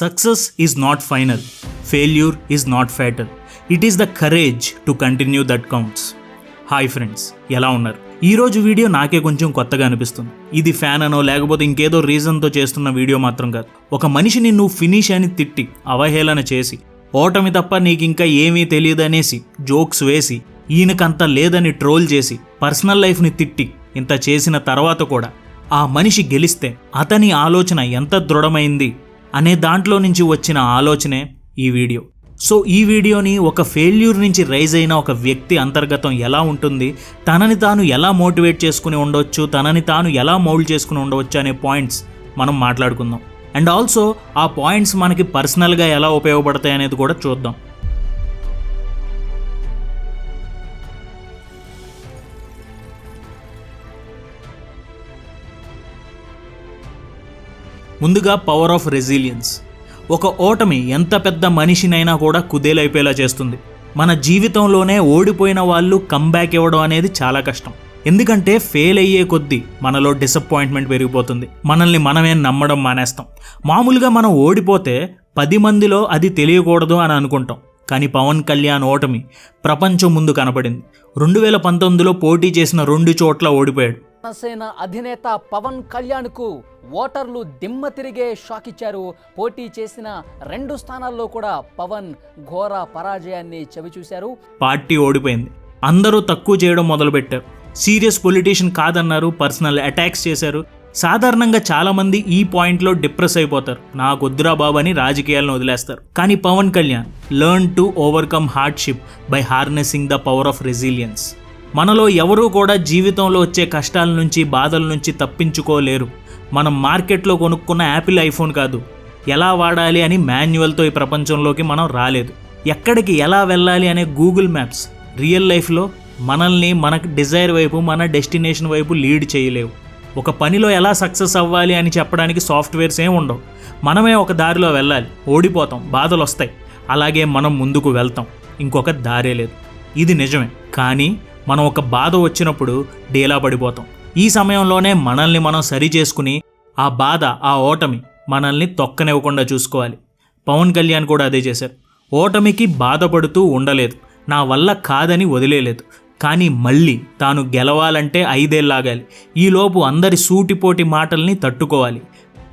Success is not final failure is not fatal it is the courage to continue that counts hi friends ఎలా ఉన్నారు? ఈరోజు video నాకే కొంచెం కొత్తగా అనిపిస్తుంది. ఇది ఫ్యాన్ అనో లేకపోతే ఇంకేదో రీజన్తో చేస్తున్న వీడియో మాత్రం కాదు. ఒక మనిషిని నువ్వు ఫినిష్ అని తిట్టి అవహేళన చేసి ఓటమి తప్ప నీకు ఇంకా ఏమీ తెలియదు అనేసి జోక్స్ వేసి ఈయనకంత లేదని ట్రోల్ చేసి పర్సనల్ లైఫ్ని తిట్టి ఇంత చేసిన తర్వాత కూడా ఆ మనిషి గెలిస్తే అతని ఆలోచన ఎంత దృఢమైంది? అనే దాంట్లో నుంచి వచ్చిన ఆలోచనే ఈ వీడియో. సో ఈ వీడియోని ఒక ఫెయిల్యూర్ నుంచి రైజ్ అయిన ఒక వ్యక్తి అంతర్గతం ఎలా ఉంటుంది తనని తాను ఎలా మోటివేట్ చేసుకుని ఉండవచ్చు తనని తాను ఎలా మౌల్డ్ చేసుకుని ఉండవచ్చు అనే పాయింట్స్ మనం మాట్లాడుకుందాం. అండ్ ఆల్సో ఆ పాయింట్స్ మనకి పర్సనల్గా ఎలా ఉపయోగపడతాయి అనేది కూడా చూద్దాం. ముందుగా పవర్ ఆఫ్ రెసిలియన్స్ ఒక ఓటమి ఎంత పెద్ద మనిషినైనా కూడా కుదేలైపోయేలా చేస్తుంది. మన జీవితంలోనే ఓడిపోయిన వాళ్ళు కంబ్యాక్ ఇవ్వడం అనేది చాలా కష్టం. ఎందుకంటే ఫెయిల్ అయ్యే కొద్దీ మనలో డిసప్పాయింట్మెంట్ పెరిగిపోతుంది. మనల్ని మనమే నమ్మడం మానేస్తాం. మామూలుగా మనం ఓడిపోతే పది మందిలో అది తెలియకూడదు అని అనుకుంటాం. కానీ పవన్ కళ్యాణ్ ఓటమి ప్రపంచం ముందు కనపడింది. రెండు వేల పంతొమ్మిదిలో పోటీ చేసిన రెండు చోట్ల ఓడిపోయాడు. జనసేన అధినేత పవన్ కళ్యాణ్కు ఓటర్లు దిమ్మ తిరిగే షాక్ ఇచ్చారు. పోటీ చేసిన రెండు స్థానాల్లో కూడా పవన్ ఘోర పరాజయాన్ని చవిచూశారు. పార్టీ ఓడిపోయింది. అందరూ తక్కువ చేయడం మొదలుపెట్టారు. సీరియస్ పొలిటీషియన్ కాదన్నారు పర్సనల్ అటాక్స్ చేశారు. సాధారణంగా చాలామంది ఈ పాయింట్లో డిప్రెస్ అయిపోతారు. నాకు వద్దురా బాబు అని రాజకీయాలను వదిలేస్తారు. కానీ Pawan Kalyan learn to overcome hardship by harnessing the power of resilience మనలో ఎవరూ కూడా జీవితంలో వచ్చే కష్టాల నుంచి బాధల నుంచి తప్పించుకోలేరు. మనం మార్కెట్లో కొనుక్కున్న యాపిల్ ఐఫోన్ కాదు. ఎలా వాడాలి అని మాన్యువల్తో ఈ ప్రపంచంలోకి మనం రాలేదు. ఎక్కడికి ఎలా వెళ్ళాలి అనే గూగుల్ మ్యాప్స్ రియల్ లైఫ్లో మనల్ని మనకు డిజైర్ వైపు మన డెస్టినేషన్ వైపు లీడ్ చేయలేవు. ఒక పనిలో ఎలా సక్సెస్ అవ్వాలి అని చెప్పడానికి సాఫ్ట్వేర్స్ ఏం ఉండవు. మనమే ఒక దారిలో వెళ్ళాలి. ఓడిపోతాం. బాధలు వస్తాయి అలాగే మనం ముందుకు వెళ్తాం. ఇంకొక దారే లేదు. ఇది నిజమే. కానీ మనం ఒక బాధ వచ్చినప్పుడు డీలా పడిపోతాం. ఈ సమయంలోనే మనల్ని మనం సరి చేసుకుని ఆ బాధ ఆ ఓటమి మనల్ని తొక్కనివ్వకుండా చూసుకోవాలి. పవన్ కళ్యాణ్ కూడా అదే చేశారు. ఓటమికి బాధపడుతూ ఉండలేదు. నా వల్ల కాదని వదిలేలేదు. కానీ మళ్ళీ తాను గెలవాలంటే ఐదేళ్ళాగాలి ఈలోపు అందరి సూటిపోటి మాటల్ని తట్టుకోవాలి.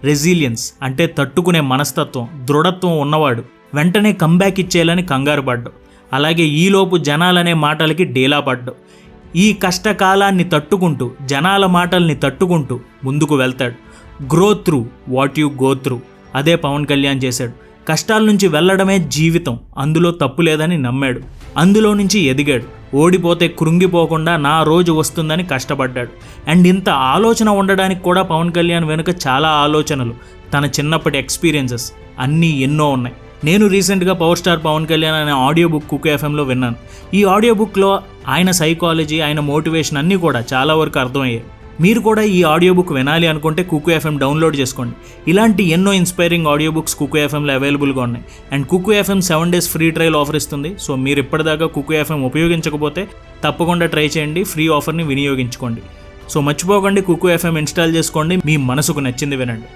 రెసిలియన్స్ అంటే తట్టుకునే మనస్తత్వం దృఢత్వం ఉన్నవాడు వెంటనే కంబ్యాక్ ఇచ్చేయాలని కంగారు పడ్డాడు అలాగే ఈలోపు జనాలనే మాటలకి డేలా పడ్డావు ఈ కష్టకాలాన్ని తట్టుకుంటూ జనాల మాటల్ని తట్టుకుంటూ ముందుకు వెళ్తాడు. Grow through what you go through అదే పవన్ కళ్యాణ్ చేశాడు. కష్టాల నుంచి వెళ్ళడమే జీవితం. అందులో తప్పు లేదని నమ్మాడు. అందులో నుంచి ఎదిగాడు. ఓడిపోతే కృంగిపోకుండా నా రోజు వస్తుందని కష్టపడ్డాడు. అండ్ ఇంత ఆలోచన ఉండడానికి కూడా పవన్ కళ్యాణ్ వెనుక చాలా ఆలోచనలు. తన చిన్నప్పటి ఎక్స్పీరియన్సెస్ అన్నీ ఎన్నో ఉన్నాయి. నేను రీసెంట్గా పవర్ స్టార్ పవన్ కళ్యాణ్ అనే ఆడియో బుక్ కుక్ ఎఫ్ఎంలో విన్నాను. ఈ ఆడియో బుక్లో ఆయన సైకాలజీ ఆయన మోటివేషన్ అన్నీ కూడా చాలా వరకు అర్థమయ్యాయి. మీరు కూడా ఈ ఆడియో బుక్ వినాలి అనుకుంటే కుకు ఎఫ్ఎం డౌన్లోడ్ చేసుకోండి. ఇలాంటి ఎన్నో ఇన్స్పైరింగ్ ఆడియో బుక్స్ కుకు ఎఫ్ఎంలో అవైలబుల్గా ఉన్నాయి. And Kuku FM seven days free trial offer ఇస్తుంది. సో మీరు ఇప్పటిదాకా కుకు ఎఫ్ఎం ఉపయోగించకపోతే తప్పకుండా ట్రై చేయండి. ఫ్రీ ఆఫర్ని వినియోగించుకోండి. సో మర్చిపోకండి కుకు ఎఫ్ఎం ఇన్స్టాల్ చేసుకోండి. మీ మనసుకు నచ్చింది వినండి.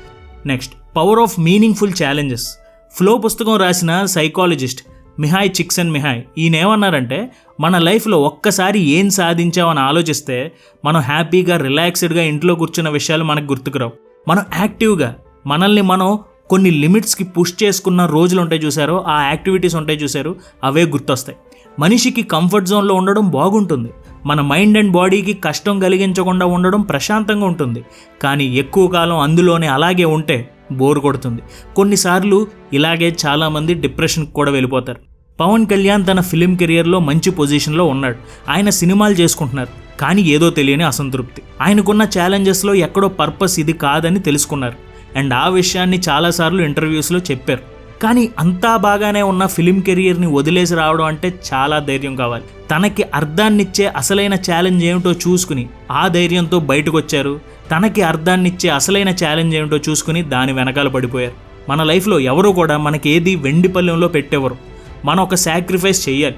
Next power of meaningful challenges flow పుస్తకం రాసిన సైకాలజిస్ట్ మిహాయ్ చిక్సన్ మిహాయ్ ఈయన ఏమన్నారంటే మన లైఫ్లో ఒక్కసారి ఏం సాధించామని ఆలోచిస్తే మనం హ్యాపీగా రిలాక్స్డ్గా ఇంట్లో కూర్చున్న విషయాలు మనకు గుర్తుకురావు. మనం యాక్టివ్గా మనల్ని మనం కొన్ని లిమిట్స్కి పుష్ చేసుకున్న రోజులు ఉంటాయి చూసారో ఆ యాక్టివిటీస్ ఉంటాయి చూసారు అవే గుర్తొస్తాయి. మనిషికి కంఫర్ట్ జోన్లో ఉండడం బాగుంటుంది. మన మైండ్ అండ్ బాడీకి కష్టం కలిగించకుండా ఉండడం ప్రశాంతంగా ఉంటుంది. కానీ ఎక్కువ కాలం అందులోనే అలాగే ఉంటే బోర్ కొడుతుంది. కొన్నిసార్లు ఇలాగే చాలామంది డిప్రెషన్కి కూడా వెళ్ళిపోతారు. పవన్ కళ్యాణ్ తన ఫిలిం కెరియర్లో మంచి పొజిషన్లో ఉన్నాడు. ఆయన సినిమాలు చేసుకుంటున్నారు. కానీ ఏదో తెలియని అసంతృప్తి. ఆయనకున్న ఛాలెంజెస్లో ఎక్కడో పర్పస్ ఇది కాదని తెలుసుకున్నారు. అండ్ ఆ విషయాన్ని చాలాసార్లు ఇంటర్వ్యూస్లో చెప్పారు. కానీ అంతా బాగానే ఉన్న ఫిలిం కెరియర్ని వదిలేసి రావడం అంటే చాలా ధైర్యం కావాలి. తనకి అర్థాన్నిచ్చే అసలైన ఛాలెంజ్ ఏమిటో చూసుకుని ఆ ధైర్యంతో బయటకు వచ్చారు తనకి అర్థాన్నిచ్చే అసలైన ఛాలెంజ్ ఏమిటో చూసుకుని దాని వెనకాల పడిపోయారు. మన లైఫ్లో ఎవరు కూడా మనకి ఏది వెండి పల్లెంలో పెట్టేవారు. మనం ఒక సాక్రిఫైస్ చేయాలి.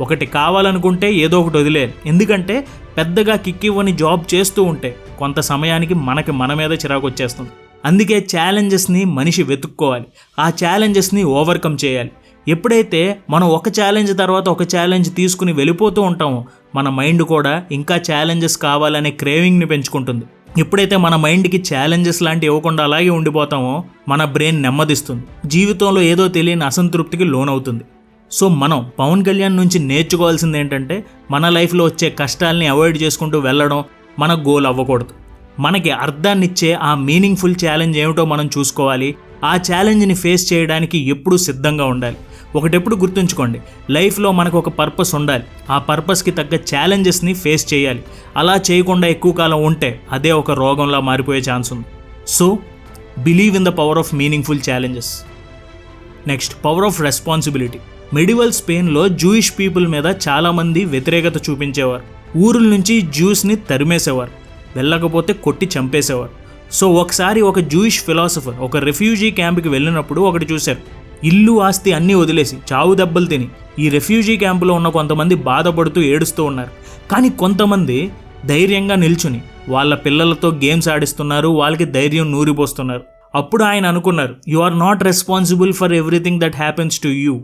ఒకటి కావాలనుకుంటే ఏదో ఒకటి వదిలేయాలి. ఎందుకంటే పెద్దగా కిక్ ఇవ్వని జాబ్ చేస్తూ ఉంటే కొంత సమయానికి మనకి మన మీద చిరాకు వచ్చేస్తుంది. అందుకే ఛాలెంజెస్ని మనిషి వెతుక్కోవాలి. ఆ ఛాలెంజెస్ని ఓవర్కమ్ చేయాలి. ఎప్పుడైతే మనం ఒక ఛాలెంజ్ తర్వాత ఒక ఛాలెంజ్ తీసుకుని వెళ్ళిపోతూ ఉంటామో మన మైండ్ కూడా ఇంకా ఛాలెంజెస్ కావాలనే క్రేవింగ్ని పెంచుకుంటుంది. ఎప్పుడైతే మన మైండ్కి ఛాలెంజెస్ లాంటి ఇవ్వకుండా అలాగే ఉండిపోతామో మన బ్రెయిన్ నెమ్మదిస్తుంది. జీవితంలో ఏదో తెలియని అసంతృప్తికి లోనవుతుంది. సో మనం పవన్ కళ్యాణ్ నుంచి నేర్చుకోవాల్సింది ఏంటంటే మన లైఫ్లో వచ్చే కష్టాల్ని అవాయిడ్ చేసుకుంటూ వెళ్ళడం మన గోల్ అవ్వకూడదు. మనకి అర్థాన్నిచ్చే ఆ మీనింగ్ఫుల్ ఛాలెంజ్ ఏమిటో మనం చూసుకోవాలి. ఆ ఛాలెంజ్ని ఫేస్ చేయడానికి ఎప్పుడూ సిద్ధంగా ఉండాలి. ఒకటెప్పుడు గుర్తుంచుకోండి లైఫ్లో మనకు ఒక పర్పస్ ఉండాలి. ఆ పర్పస్కి తగ్గ ఛాలెంజెస్ని ఫేస్ చేయాలి. అలా చేయకుండా ఎక్కువ కాలం ఉంటే అదే ఒక రోగంలా మారిపోయే ఛాన్స్ ఉంది. So believe in the power of meaningful challenges next power of responsibility medieval స్పెయిన్లో Jewish people మీద చాలామంది వ్యతిరేకత చూపించేవారు. ఊరుల నుంచి జ్యూస్ని తరిమేసేవారు. వెళ్ళకపోతే కొట్టి చంపేసేవారు. సో ఒకసారి ఒక జూయిష్ ఫిలాసఫర్ ఒక రెఫ్యూజీ క్యాంప్కి వెళ్ళినప్పుడు ఒకటి చూశారు. ఇల్లు ఆస్తి అన్నీ వదిలేసి చావు దెబ్బలు తిని ఈ రెఫ్యూజీ క్యాంపులో ఉన్న కొంతమంది బాధపడుతూ ఏడుస్తూ ఉన్నారు. కానీ కొంతమంది ధైర్యంగా నిల్చుని వాళ్ళ పిల్లలతో గేమ్స్ ఆడిస్తున్నారు వాళ్ళకి ధైర్యం నూరిపోస్తున్నారు. అప్పుడు ఆయన అనుకున్నారు you are not responsible for everything that happens to you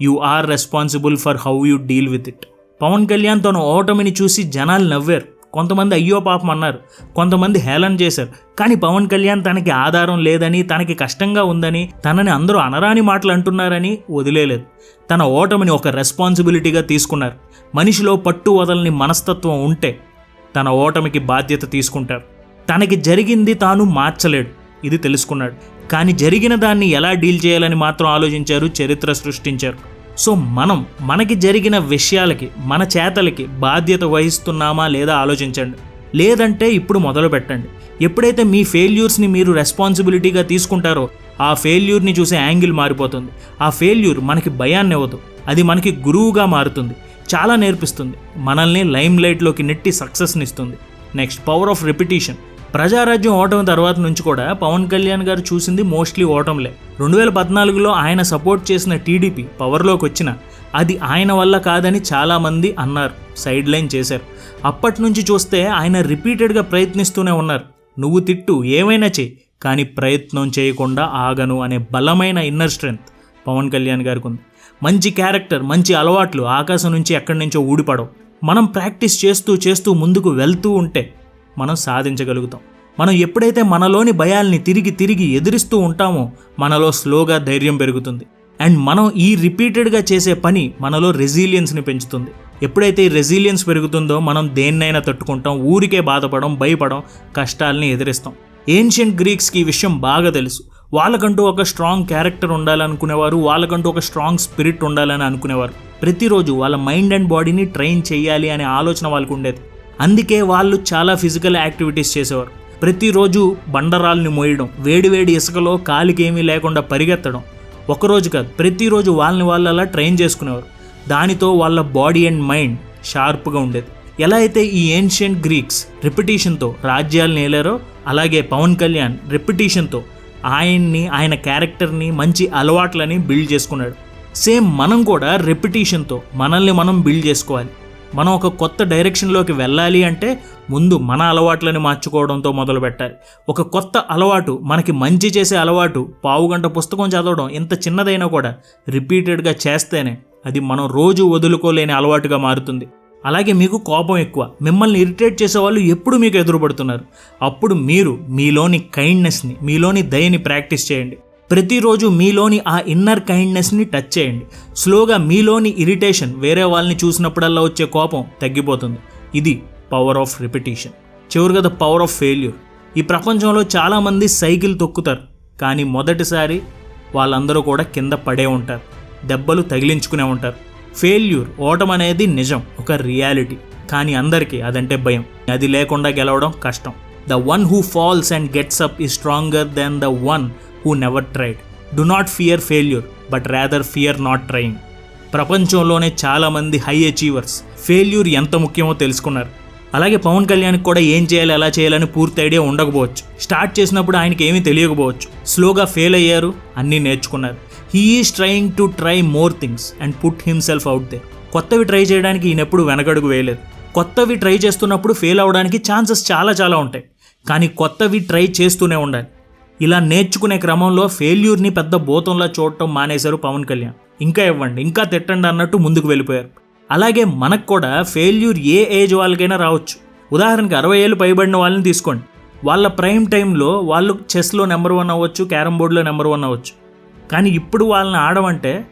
you are responsible for how you deal with it Pawan Kalyan తన ఓటమిని చూసి జనాలు నవ్వారు. కొంతమంది అయ్యో పాపం అన్నారు. కొంతమంది హేళన చేశారు. కానీ పవన్ కళ్యాణ్ తనకి ఆధారం లేదని తనకి కష్టంగా ఉందని తనని అందరూ అనరాని మాటలు అంటున్నారని వదిలేలేదు. తన ఓటమిని ఒక రెస్పాన్సిబిలిటీగా తీసుకున్నారు. మనిషిలో పట్టు వదలని మనస్తత్వం ఉంటే తన ఓటమికి బాధ్యత తీసుకుంటారు. తనకి జరిగింది తాను మార్చలేడు ఇది తెలుసుకున్నాడు. కానీ జరిగిన దాన్ని ఎలా డీల్ చేయాలని మాత్రం ఆలోచించారు చరిత్ర సృష్టించారు. సో మనం మనకి జరిగిన విషయాలకి మన చేతలకి బాధ్యత వహిస్తున్నామా లేదా ఆలోచించండి. లేదంటే ఇప్పుడు మొదలు పెట్టండి. ఎప్పుడైతే మీ ఫెయిల్యూర్స్ని మీరు రెస్పాన్సిబిలిటీగా తీసుకుంటారో ఆ ఫెయిల్యూర్ని చూసే యాంగిల్ మారిపోతుంది. ఆ ఫెయిల్యూర్ మనకి భయాన్ని ఇవ్వదు. అది మనకి గురువుగా మారుతుంది. చాలా నేర్పిస్తుంది. మనల్ని లైమ్ లైట్లోకి నెట్టి సక్సెస్ని ఇస్తుంది. Next power of repetition Prajarajyam ఓటమి తర్వాత నుంచి కూడా పవన్ కళ్యాణ్ గారు చూసింది మోస్ట్లీ ఓటంలే రెండు వేల పద్నాలుగులో ఆయన సపోర్ట్ చేసిన టీడీపీ పవర్లోకి వచ్చిన అది ఆయన వల్ల కాదని చాలామంది అన్నారు సైడ్ లైన్ చేశారు. అప్పటి నుంచి చూస్తే ఆయన రిపీటెడ్గా ప్రయత్నిస్తూనే ఉన్నారు. నువ్వు తిట్టు ఏమైనా చెయ్యి కానీ ప్రయత్నం చేయకుండా ఆగను అనే బలమైన ఇన్నర్ స్ట్రెంగ్త్ పవన్ కళ్యాణ్ గారికి ఉంది. మంచి క్యారెక్టర్ మంచి అలవాట్లు ఆకాశం నుంచి ఎక్కడి నుంచో ఊడిపడవు. మనం ప్రాక్టీస్ చేస్తూ చేస్తూ ముందుకు వెళ్తూ ఉంటే మనం సాధించగలుగుతాం. మనం ఎప్పుడైతే మనలోని భయాల్ని తిరిగి తిరిగి ఎదిరిస్తూ ఉంటామో మనలో స్లోగా ధైర్యం పెరుగుతుంది. అండ్ మనం ఈ రిపీటెడ్గా చేసే పని మనలో రెసిలియన్స్ని పెంచుతుంది. ఎప్పుడైతే ఈ రెసిలియన్స్ పెరుగుతుందో మనం దేన్నైనా తట్టుకుంటాం ఊరికే బాధపడం భయపడం కష్టాలని ఎదిరిస్తాం. ఏన్షియంట్ గ్రీక్స్కి ఈ విషయం బాగా తెలుసు. వాళ్ళకంటూ ఒక స్ట్రాంగ్ క్యారెక్టర్ ఉండాలనుకునేవారు వాళ్ళకంటూ ఒక స్ట్రాంగ్ స్పిరిట్ ఉండాలని అనుకునేవారు. ప్రతిరోజు వాళ్ళ మైండ్ అండ్ బాడీని ట్రైన్ చేయాలి అనే ఆలోచన వాళ్ళకు ఉండేది. అందుకే వాళ్ళు చాలా ఫిజికల్ యాక్టివిటీస్ చేసేవారు. ప్రతిరోజు బండరాల్ని మోయడం వేడివేడి ఇసుకలో కాలికి ఏమీ లేకుండా పరిగెత్తడం ఒకరోజు కాదు ప్రతిరోజు వాళ్ళని వాళ్ళు అలా ట్రైన్ చేసుకునేవారు. దానితో వాళ్ళ బాడీ అండ్ మైండ్ షార్ప్గా ఉండేది. ఎలా అయితే ఈ ఏన్షియంట్ గ్రీక్స్ రిపిటీషన్తో రాజ్యాలను ఏలారో అలాగే పవన్ కళ్యాణ్ రిపిటీషన్తో ఆయన్ని ఆయన క్యారెక్టర్ని మంచి అలవాట్లని బిల్డ్ చేసుకున్నాడు. సేమ్ మనం కూడా రెపిటీషన్తో మనల్ని మనం బిల్డ్ చేసుకోవాలి. మనం ఒక కొత్త డైరెక్షన్లోకి వెళ్ళాలి అంటే ముందు మన అలవాట్లని మార్చుకోవడంతో మొదలు పెట్టాలి ఒక కొత్త అలవాటు మనకి మంచి చేసే అలవాటు పావుగంట పుస్తకం చదవడం ఇంత చిన్నదైనా కూడా రిపీటెడ్గా చేస్తేనే అది మనం రోజు వదులుకోలేని అలవాటుగా మారుతుంది. అలాగే మీకు కోపం ఎక్కువ. మిమ్మల్ని ఇరిటేట్ చేసే వాళ్ళు ఎప్పుడు మీకు ఎదురుపడుతున్నారు? అప్పుడు మీరు మీలోని కైండ్నెస్ని మీలోని దయని ప్రాక్టీస్ చేయండి. ప్రతిరోజు మీలోని ఆ ఇన్నర్ కైండ్నెస్ని టచ్ చేయండి. స్లోగా మీలోని ఇరిటేషన్ వేరే వాళ్ళని చూసినప్పుడల్లా వచ్చే కోపం తగ్గిపోతుంది. ఇది పవర్ ఆఫ్ రిపిటేషన్ చివరిగా ద పవర్ ఆఫ్ ఫెయిల్యూర్ ఈ ప్రపంచంలో చాలామంది సైకిల్ తొక్కుతారు. కానీ మొదటిసారి వాళ్ళందరూ కూడా కింద పడే ఉంటారు. దెబ్బలు తగిలించుకునే ఉంటారు. ఫెయిల్యూర్ ఓటం అనేది నిజం ఒక రియాలిటీ కానీ అందరికీ అదంటే భయం. అది లేకుండా గెలవడం కష్టం. The one who falls and gets up is stronger than the one who never tried do not fear failure but rather fear not trying ప్రపంచంలోనే చాలామంది హై అచీవర్స్ ఫెయిల్యూర్ ఎంత ముఖ్యమో తెలుసుకున్నారు. అలాగే పవన్ కళ్యాణ్కి కూడా ఏం చేయాలి ఎలా చేయాలని పూర్తి ఐడియా ఉండకపోవచ్చు. స్టార్ట్ చేసినప్పుడు ఆయనకి ఏమీ తెలియకపోవచ్చు. స్లోగా ఫెయిల్ అయ్యారు అన్నీ నేర్చుకున్నారు. He is trying to try more things and put himself out there కొత్తవి ట్రై చేయడానికి ఈయనెప్పుడు వెనకడుగు వేయలేదు. కొత్తవి ట్రై చేస్తున్నప్పుడు ఫెయిల్ అవ్వడానికి ఛాన్సెస్ చాలా చాలా ఉంటాయి. కానీ కొత్తవి ట్రై చేస్తూనే ఉండాలి. ఇలా నేర్చుకునే క్రమంలో ఫెయిల్యూర్ని పెద్ద భూతంలా చూడటం మానేశారు పవన్ కళ్యాణ్. ఇంకా ఇవ్వండి ఇంకా తిట్టండి అన్నట్టు ముందుకు వెళ్ళిపోయారు. అలాగే మనకు కూడా ఫెయిల్యూర్ ఏ ఏజ్ వాళ్ళకైనా రావచ్చు. ఉదాహరణకి అరవై ఏళ్ళు పైబడిన వాళ్ళని తీసుకోండి. వాళ్ళ ప్రైమ్ టైంలో వాళ్ళు చెస్లో నెంబర్ వన్ అవ్వచ్చు క్యారమ్ బోర్డులో నెంబర్ వన్ అవ్వచ్చు. కానీ ఇప్పుడు వాళ్ళని ఆడమంటే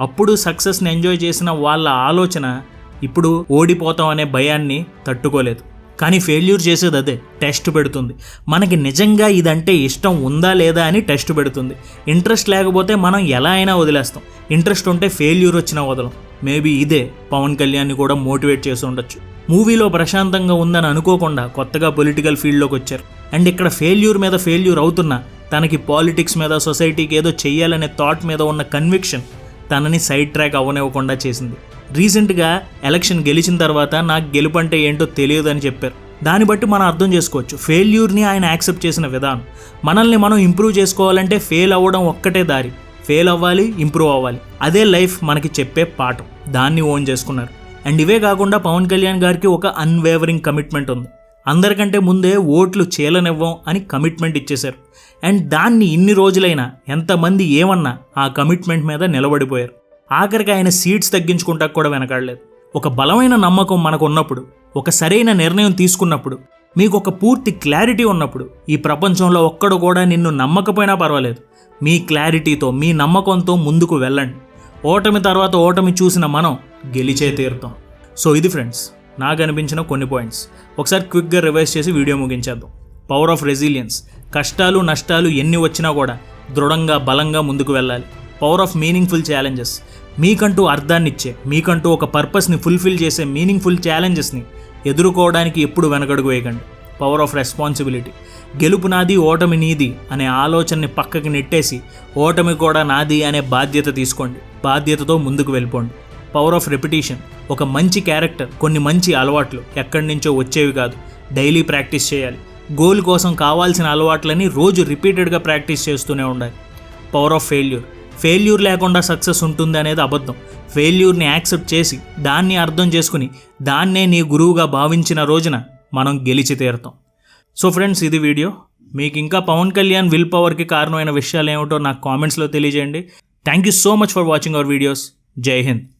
అప్పుడు సక్సెస్ని ఎంజాయ్ చేసిన వాళ్ళ ఆలోచన ఇప్పుడు ఓడిపోతాం అనే భయాన్ని తట్టుకోలేదు. కానీ ఫెయిల్యూర్ చేసేది అదే టెస్ట్ పెడుతుంది. మనకి నిజంగా ఇదంటే ఇష్టం ఉందా లేదా అని టెస్ట్ పెడుతుంది. ఇంట్రెస్ట్ లేకపోతే మనం ఎలా అయినా వదిలేస్తాం. ఇంట్రెస్ట్ ఉంటే ఫెయిల్యూర్ వచ్చినా వదలం. మేబీ ఇదే పవన్ కళ్యాణ్ని కూడా మోటివేట్ చేసి ఉండొచ్చు. మూవీలో ప్రశాంతంగా ఉందని అనుకోకుండా కొత్తగా పొలిటికల్ ఫీల్డ్లోకి వచ్చారు. అండ్ ఇక్కడ ఫెయిల్యూర్ మీద ఫెయిల్యూర్ అవుతున్నా తనకి పాలిటిక్స్ మీద సొసైటీకి ఏదో చెయ్యాలనే థాట్ మీద ఉన్న కన్విక్షన్ తనని సైడ్ ట్రాక్ అవ్వనివ్వకుండా చేసింది. రీసెంట్గా ఎలక్షన్ గెలిచిన తర్వాత నాకు గెలుపు అంటే ఏంటో తెలియదు అని చెప్పారు. దాన్ని బట్టి మనం అర్థం చేసుకోవచ్చు. ఫెయిల్యూర్ని ఆయన యాక్సెప్ట్ చేసిన విధానం. మనల్ని మనం ఇంప్రూవ్ చేసుకోవాలంటే ఫెయిల్ అవ్వడం ఒక్కటే దారి. ఫెయిల్ అవ్వాలి ఇంప్రూవ్ అవ్వాలి. అదే లైఫ్ మనకి చెప్పే పాఠం. దాన్ని ఓన్ చేసుకున్నారు. అండ్ ఇవే కాకుండా పవన్ కళ్యాణ్ గారికి ఒక అన్వేవరింగ్ కమిట్మెంట్ ఉంది. అందరికంటే ముందే ఓట్లు చేయలనివ్వం అని కమిట్మెంట్ ఇచ్చేశారు. అండ్ దాన్ని ఇన్ని రోజులైనా ఎంతమంది ఏమన్నా ఆ కమిట్మెంట్ మీద నిలబడిపోయారు. ఆఖరికి ఆయన సీట్స్ తగ్గించుకుంటా కూడా వెనకాడలేదు. ఒక బలమైన నమ్మకం మనకు ఉన్నప్పుడు ఒక సరైన నిర్ణయం తీసుకున్నప్పుడు మీకు ఒక పూర్తి క్లారిటీ ఉన్నప్పుడు ఈ ప్రపంచంలో ఒక్కడు కూడా నిన్ను నమ్మకపోయినా పర్వాలేదు. మీ క్లారిటీతో మీ నమ్మకంతో ముందుకు వెళ్ళండి. ఓటమి తర్వాత ఓటమి చూసిన మనం గెలిచే తీరుతాం సో ఇది ఫ్రెండ్స్ నాకు అనిపించిన కొన్ని పాయింట్స్. ఒకసారి క్విక్గా రివైజ్ చేసి వీడియో ముగించేద్దాం. Power of resilience. కష్టాలు నష్టాలు ఎన్ని వచ్చినా కూడా దృఢంగా బలంగా ముందుకు వెళ్ళాలి. Power of meaningful challenges. మీకంటూ అర్థాన్నిచ్చే మీకంటూ ఒక పర్పస్ని ఫుల్ఫిల్ చేసే మీనింగ్ఫుల్ ఛాలెంజెస్ని ఎదుర్కోవడానికి ఎప్పుడు వెనకడుగు వేయకండి. Power of responsibility. గెలుపు నాది ఓటమి నీది అనే ఆలోచనని పక్కకి నెట్టేసి ఓటమి కూడా నాది అనే బాధ్యత తీసుకోండి. బాధ్యతతో ముందుకు వెళ్ళిపోండి. Power of repetition. ఒక మంచి క్యారెక్టర్ కొన్ని మంచి అలవాట్లు ఎక్కడి నుంచో వచ్చేవి కాదు. డైలీ ప్రాక్టీస్ చేయాలి. గోల్ కోసం కావాల్సిన అలవాట్లని రోజు రిపీటెడ్గా ప్రాక్టీస్ చేస్తూనే ఉండాలి. Power of failure. ఫెయిల్యూర్ లేకుండా సక్సెస్ ఉంటుంది అనేది అబద్ధం. ఫెయిల్యూర్ని యాక్సెప్ట్ చేసి దాన్ని అర్థం చేసుకుని దాన్నే నీ గురువుగా భావించిన రోజున మనం గెలిచి తీరుతాం. సో ఫ్రెండ్స్ ఇది వీడియో. మీకు ఇంకా పవన్ కళ్యాణ్ విల్ పవర్కి కారణమైన విషయాలు ఏమిటో నాకు కామెంట్స్లో తెలియజేయండి. Thank you so much for watching our videos. జై హింద్.